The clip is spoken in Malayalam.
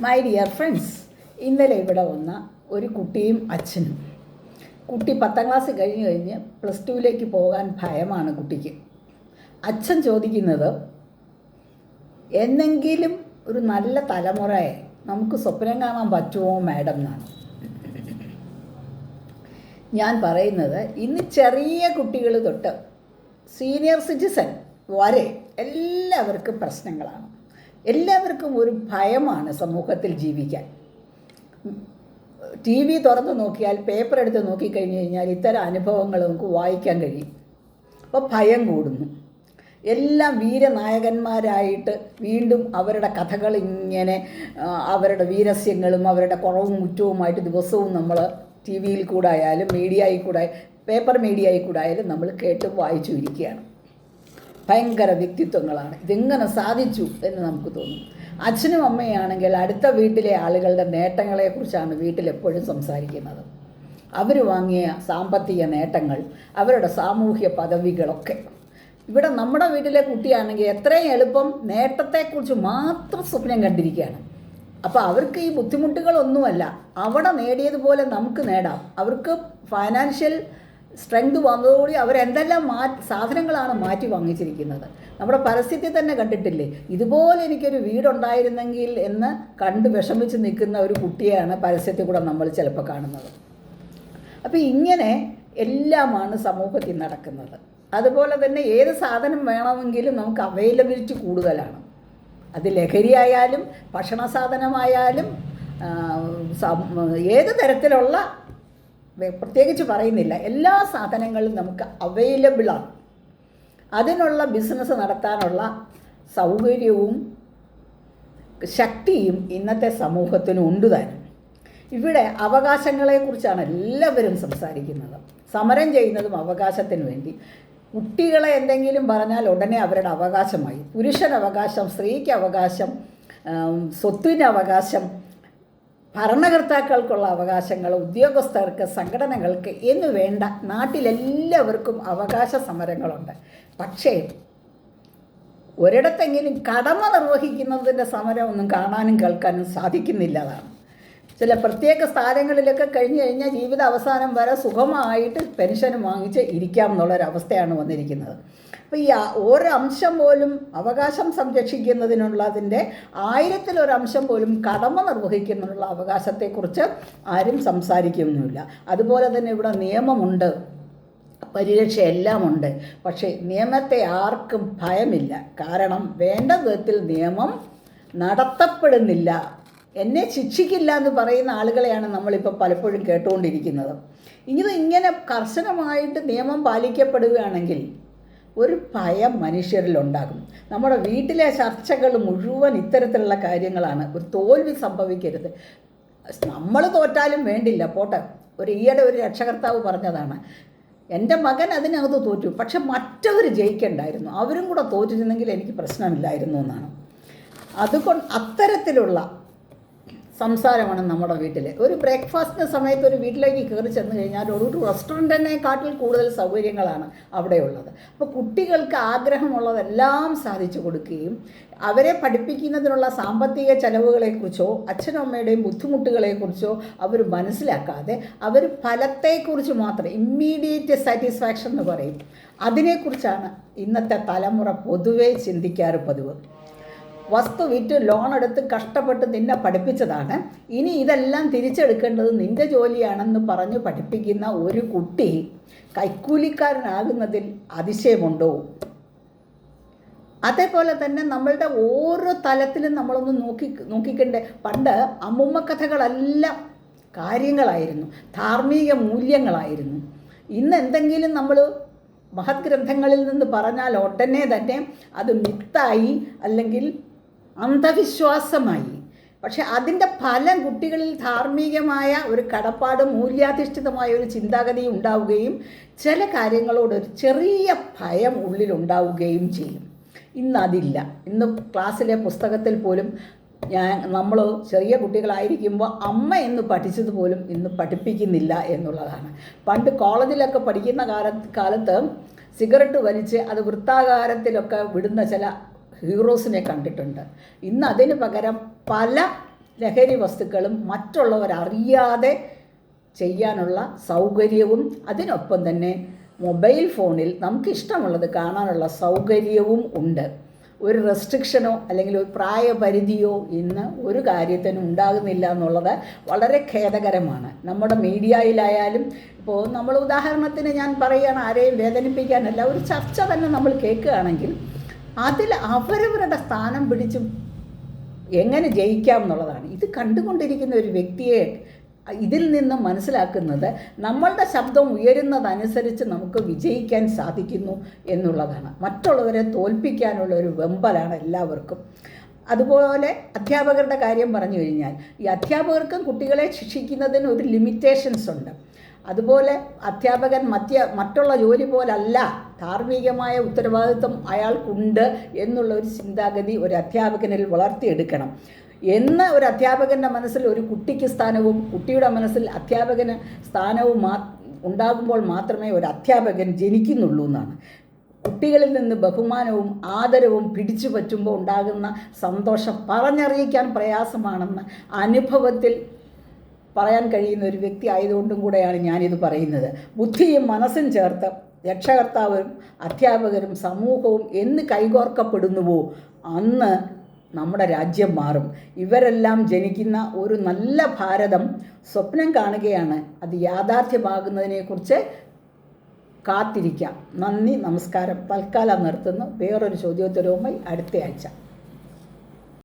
മൈ ഡിയർ ഫ്രണ്ട്സ് ഇന്നലെ ഇവിടെ വന്ന ഒരു കുട്ടിയും അച്ഛനും. കുട്ടി പത്താം ക്ലാസ് കഴിഞ്ഞ് കഴിഞ്ഞ് പ്ലസ് ടുവിലേക്ക് പോകാൻ ഭയമാണ് കുട്ടിക്ക്. അച്ഛൻ ചോദിക്കുന്നത് എന്നെങ്കിലും ഒരു നല്ല തലമുറയെ നമുക്ക് സ്വപ്നം കാണാൻ പറ്റുമോ മാഡം എന്നാണ്. ഞാൻ പറയുന്നത് ഇന്ന് ചെറിയ കുട്ടികൾ തൊട്ട് സീനിയർ സിറ്റിസൺ വരെ എല്ലാവർക്കും പ്രശ്നങ്ങളാണ്. എല്ലാവർക്കും ഒരു ഭയമാണ് സമൂഹത്തിൽ ജീവിക്കാൻ. ടി വി തുറന്ന് നോക്കിയാൽ പേപ്പർ എടുത്ത് നോക്കിക്കഴിഞ്ഞ് കഴിഞ്ഞാൽ ഇത്തരം അനുഭവങ്ങൾ നമുക്ക് വായിക്കാൻ കഴിയും. അപ്പോൾ ഭയം കൂടുന്നു. എല്ലാം വീരനായകന്മാരായിട്ട് വീണ്ടും അവരുടെ കഥകൾ ഇങ്ങനെ അവരുടെ വീരസ്യങ്ങളും അവരുടെ കുറവും കുറ്റവുമായിട്ട് ദിവസവും നമ്മൾ ടി വിയിൽ കൂടെ ആയാലും മീഡിയയിൽ കൂടെ പേപ്പർ മീഡിയയിൽ കൂടെ ആയാലും നമ്മൾ കേട്ട് വായിച്ചു ഇരിക്കുകയാണ്. ഭയങ്കര വ്യക്തിത്വങ്ങളാണ്. ഇതെങ്ങനെ സാധിച്ചു എന്ന് നമുക്ക് തോന്നും. അച്ഛനും അമ്മയാണെങ്കിൽ അടുത്ത വീട്ടിലെ ആളുകളുടെ നേട്ടങ്ങളെക്കുറിച്ചാണ് വീട്ടിലെപ്പോഴും സംസാരിക്കുന്നത്. അവർ വാങ്ങിയ സാമ്പത്തിക നേട്ടങ്ങൾ അവരുടെ സാമൂഹ്യ പദവികളൊക്കെ. ഇവിടെ നമ്മുടെ വീട്ടിലെ കുട്ടിയാണെങ്കിൽ എത്രയും എളുപ്പം നേട്ടത്തെക്കുറിച്ച് മാത്രം സ്വപ്നം കണ്ടിരിക്കുകയാണ്. അപ്പോൾ അവർക്ക് ഈ ബുദ്ധിമുട്ടുകളൊന്നുമല്ല. അവിടെ നേടിയതുപോലെ നമുക്ക് നേടാം. അവർക്ക് ഫൈനാൻഷ്യൽ സ്ട്രെങ്ത് വന്നതോടുകൂടി അവരെന്തെല്ലാം മാ സാധനങ്ങളാണ് മാറ്റി വാങ്ങിച്ചിരിക്കുന്നത്. നമ്മുടെ പരസ്യത്തിൽ തന്നെ കണ്ടിട്ടില്ലേ? ഇതുപോലെ എനിക്കൊരു വീടുണ്ടായിരുന്നെങ്കിൽ എന്ന് കണ്ട് വിഷമിച്ച് നിൽക്കുന്ന ഒരു കുട്ടിയാണ് പരസ്യത്തിൽ കൂടെ നമ്മൾ ചിലപ്പോൾ കാണുന്നത്. അപ്പോൾ ഇങ്ങനെ എല്ലാമാണ് സമൂഹത്തിൽ നടക്കുന്നത്. അതുപോലെ തന്നെ ഏത് സാധനം വേണമെങ്കിലും നമുക്ക് അവൈലബിലിറ്റി കൂടുതലാണ്. അത് ലഹരിയായാലും ഭക്ഷണ സാധനമായാലും ഏത് തരത്തിലുള്ള പ്രത്യേകിച്ച് പറയുന്നില്ല. എല്ലാ സാധനങ്ങളും നമുക്ക് അവൈലബിളാണ് അതിനുള്ള ബിസിനസ് നടത്താനുള്ള സൗകര്യവും ശക്തിയും ഇന്നത്തെ സമൂഹത്തിന് ഉണ്ട് തന്നെ ഇവിടെ അവകാശങ്ങളെക്കുറിച്ചാണ് എല്ലാവരും സംസാരിക്കുന്നത്. സമരം ചെയ്യുന്നതും അവകാശത്തിന് വേണ്ടി. കുട്ടികളെ എന്തെങ്കിലും പറഞ്ഞാൽ ഉടനെ അവരുടെ അവകാശമായി. പുരുഷൻ അവകാശം സ്ത്രീക്ക് അവകാശം സ്വത്തിന് അവകാശം ഭരണകർത്താക്കൾക്കുള്ള അവകാശങ്ങൾ ഉദ്യോഗസ്ഥർക്ക് സംഘടനകൾക്ക് എന്ന് വേണ്ട നാട്ടിലെല്ലാവർക്കും അവകാശ സമരങ്ങളുണ്ട്. പക്ഷേ ഒരിടത്തെങ്കിലും കടമ നിർവഹിക്കുന്നതിന്റെ സമരം ഒന്നും കാണാനും കേൾക്കാനും സാധിക്കുന്നില്ലതാണ് ചില പ്രത്യേക സ്ഥാനങ്ങളിലൊക്കെ കഴിഞ്ഞു കഴിഞ്ഞാൽ ജീവിത അവസാനം വരെ സുഖമായിട്ട് പെൻഷൻ വാങ്ങിച്ച് ഇരിക്കാം എന്നുള്ളൊരവസ്ഥയാണ് വന്നിരിക്കുന്നത്. അപ്പോൾ ഈ ഓരോ അംശം പോലും അവകാശം സംരക്ഷിക്കുന്നതിനുള്ളതിന്റെ ആയിരത്തിലൊരംശം പോലും കടമ നിർവഹിക്കുന്നതിനുള്ള അവകാശത്തെക്കുറിച്ച് ആരും സംസാരിക്കുന്നുമില്ല. അതുപോലെ തന്നെ ഇവിടെ നിയമമുണ്ട്. പരിരക്ഷ എല്ലാം ഉണ്ട് പക്ഷേ നിയമത്തെ ആർക്കും ഭയമില്ല. കാരണം വേണ്ട വിധത്തിൽ നിയമം നടത്തപ്പെടുന്നില്ല. എന്നെ ശിക്ഷിക്കില്ല എന്ന് പറയുന്ന ആളുകളെയാണ് നമ്മളിപ്പോൾ പലപ്പോഴും കേട്ടുകൊണ്ടിരിക്കുന്നത്. ഇത് ഇങ്ങനെ കർശനമായിട്ട് നിയമം പാലിക്കപ്പെടുകയാണെങ്കിൽ ഒരു ഭയം മനുഷ്യരിലുണ്ടാകും നമ്മുടെ വീട്ടിലെ ചർച്ചകൾ മുഴുവൻ ഇത്തരത്തിലുള്ള കാര്യങ്ങളാണ്. ഒരു തോൽവി സംഭവിക്കരുത്. നമ്മൾ തോറ്റാലും വേണ്ടില്ല. പോട്ടെ. ഒരു ഈയിടെ ഒരു രക്ഷകർത്താവ് പറഞ്ഞതാണ്. എന്റെ മകൻ അതിനകത്ത് തോറ്റു. പക്ഷെ മറ്റവർ ജയിക്കണ്ടായിരുന്നു. അവരും കൂടെ തോറ്റിരുന്നെങ്കിൽ എനിക്ക് പ്രശ്നമില്ലായിരുന്നു എന്നാണ്. അതുകൊണ്ട് അത്തരത്തിലുള്ള സംസാരമാണ് നമ്മുടെ വീട്ടിൽ ഒരു ബ്രേക്ക്ഫാസ്റ്റിന്റെ സമയത്ത് ഒരു വീട്ടിലേക്ക് കയറി ചെന്ന് കഴിഞ്ഞാൽ ഒരു റെസ്റ്റോറന്റിനെക്കാട്ടിൽ കൂടുതൽ സൗകര്യങ്ങളാണ് അവിടെയുള്ളത്. അപ്പോൾ കുട്ടികൾക്ക് ആഗ്രഹമുള്ളതെല്ലാം സാധിച്ചു കൊടുക്കുകയും അവരെ പഠിപ്പിക്കുന്നതിനുള്ള സാമ്പത്തിക ചെലവുകളെക്കുറിച്ചോ അച്ഛനും അമ്മയുടെയും ബുദ്ധിമുട്ടുകളെക്കുറിച്ചോ അവർ മനസ്സിലാക്കാതെ അവർ ഫലത്തെക്കുറിച്ച് മാത്രം ഇമ്മീഡിയറ്റ് സാറ്റിസ്ഫാക്ഷൻ എന്ന് പറയും. അതിനെക്കുറിച്ചാണ് ഇന്നത്തെ തലമുറ പൊതുവേ ചിന്തിക്കാറ് പതിവ്. വസ്തു വിറ്റ് ലോൺ എടുത്ത് കഷ്ടപ്പെട്ട് നിന്നെ പഠിപ്പിച്ചതാണ്. ഇനി ഇതെല്ലാം തിരിച്ചെടുക്കേണ്ടത് നിന്റെ ജോലിയാണെന്ന് പറഞ്ഞ് പഠിപ്പിക്കുന്ന ഒരു കുട്ടി കൈക്കൂലിക്കാരനാകുന്നതിൽ അതിശയമുണ്ടോ? അതേപോലെ തന്നെ നമ്മളുടെ ഓരോ തലത്തിലും നമ്മളൊന്ന് നോക്കി നോക്കിക്കണ്ടേ. പണ്ട് അമ്മുമ്മ കഥകളെല്ലാം കാര്യങ്ങളായിരുന്നു ധാർമ്മിക മൂല്യങ്ങളായിരുന്നു. ഇന്ന് എന്തെങ്കിലും നമ്മൾ മഹത് ഗ്രന്ഥങ്ങളിൽ നിന്ന് പറഞ്ഞാൽ ഉടനെ തന്നെ അത് മിത്തായി അല്ലെങ്കിൽ അന്ധവിശ്വാസമായി. പക്ഷെ അതിന്റെ ഫലം കുട്ടികളിൽ ധാർമ്മികമായ ഒരു കടപ്പാട് മൂല്യാധിഷ്ഠിതമായ ഒരു ചിന്താഗതി ഉണ്ടാവുകയും ചില കാര്യങ്ങളോട് ഒരു ചെറിയ ഭയം ഉള്ളിലുണ്ടാവുകയും ചെയ്യും. ഇന്ന് അതില്ല. ഇന്ന് ക്ലാസ്സിലെ പുസ്തകത്തിൽ പോലും ഞാൻ നമ്മൾ ചെറിയ കുട്ടികളായിരിക്കുമ്പോൾ അമ്മ എന്ന് പഠിച്ചത് പോലും ഇന്ന് പഠിപ്പിക്കുന്നില്ല എന്നുള്ളതാണ്. പണ്ട് കോളേജിലൊക്കെ പഠിക്കുന്ന കാല കാലത്ത് സിഗരറ്റ് വലിച്ച് അത് വൃത്താകാരത്തിലൊക്കെ വിടുന്ന ചില ഹീറോസിനെ കണ്ടിട്ടുണ്ട്. ഇന്ന് അതിന് പകരം പല ലഹരി വസ്തുക്കളും മറ്റുള്ളവരറിയാതെ ചെയ്യാനുള്ള സൗകര്യവും അതിനൊപ്പം തന്നെ മൊബൈൽ ഫോണിൽ നമുക്ക് ഇഷ്ടമുള്ളത് കാണാനുള്ള സൗകര്യവും ഉണ്ട്. ഒരു റെസ്ട്രിക്ഷനോ അല്ലെങ്കിൽ ഒരു പ്രായപരിധിയോ ഇന്ന് ഒരു കാര്യത്തിനും ഉണ്ടാകുന്നില്ല എന്നുള്ളത് വളരെ ഖേദകരമാണ്. നമ്മുടെ മീഡിയയിലായാലും ഇപ്പോൾ നമ്മൾ ഉദാഹരണത്തിന് ഞാൻ പറയുകയാണ് ആരെയും വേദനിപ്പിക്കാനല്ല ഒരു ചർച്ച തന്നെ നമ്മൾ കേൾക്കുകയാണെങ്കിൽ അതിൽ അവരവരുടെ സ്ഥാനം പിടിച്ചും എങ്ങനെ ജയിക്കാം എന്നുള്ളതാണ്. ഇത് കണ്ടുകൊണ്ടിരിക്കുന്ന ഒരു വ്യക്തിയെ ഇതിൽ നിന്ന് മനസ്സിലാക്കുന്നത് നമ്മളുടെ ശബ്ദം ഉയരുന്നതനുസരിച്ച് നമുക്ക് വിജയിക്കാൻ സാധിക്കുന്നു എന്നുള്ളതാണ്. മറ്റുള്ളവരെ തോൽപ്പിക്കാനുള്ള ഒരു വെമ്പലാണ് എല്ലാവർക്കും. അതുപോലെ അധ്യാപകരുടെ കാര്യം പറഞ്ഞു കഴിഞ്ഞാൽ ഈ അധ്യാപകർക്കും കുട്ടികളെ ശിക്ഷിക്കുന്നതിന് ഒരു ലിമിറ്റേഷൻസ് ഉണ്ട്. അതുപോലെ അധ്യാപകൻ മറ്റ മറ്റുള്ള ജോലി പോലല്ല ധാർമ്മികമായ ഉത്തരവാദിത്വം അയാൾക്കുണ്ട് എന്നുള്ള ഒരു ചിന്താഗതി ഒരു അധ്യാപകനിൽ വളർത്തിയെടുക്കണം. എന്ന് ഒരു അധ്യാപകന്റെ മനസ്സിൽ ഒരു കുട്ടിക്ക് സ്ഥാനവും കുട്ടിയുടെ മനസ്സിൽ അധ്യാപകന് സ്ഥാനവും മാ ഉണ്ടാകുമ്പോൾ മാത്രമേ ഒരു അധ്യാപകൻ ജനിക്കുന്നുള്ളൂ എന്നാണ്. കുട്ടികളിൽ നിന്ന് ബഹുമാനവും ആദരവും പിടിച്ചു പറ്റുമ്പോൾ ഉണ്ടാകുന്ന സന്തോഷം പറഞ്ഞറിയിക്കാൻ പ്രയാസമാണെന്ന് അനുഭവത്തിൽ പറയാൻ കഴിയുന്ന ഒരു വ്യക്തി ആയതുകൊണ്ടും കൂടെയാണ് ഞാനിത് പറയുന്നത്. ബുദ്ധിയും മനസ്സും ചേർത്ത് രക്ഷകർത്താവും അധ്യാപകരും സമൂഹവും എന്ന് കൈകോർക്കപ്പെടുന്നുവോ അന്ന് നമ്മുടെ രാജ്യം മാറും. ഇവരെല്ലാം ജനിക്കുന്ന ഒരു നല്ല ഭാരതം സ്വപ്നം കാണുകയാണ്. അത് യാഥാർത്ഥ്യമാകുന്നതിനെക്കുറിച്ച് കാത്തിരിക്കാം. നന്ദി നമസ്കാരം. തൽക്കാലം നിർത്തുന്നു. വേറൊരു ചോദ്യോത്തരവുമായി അടുത്ത ആഴ്ച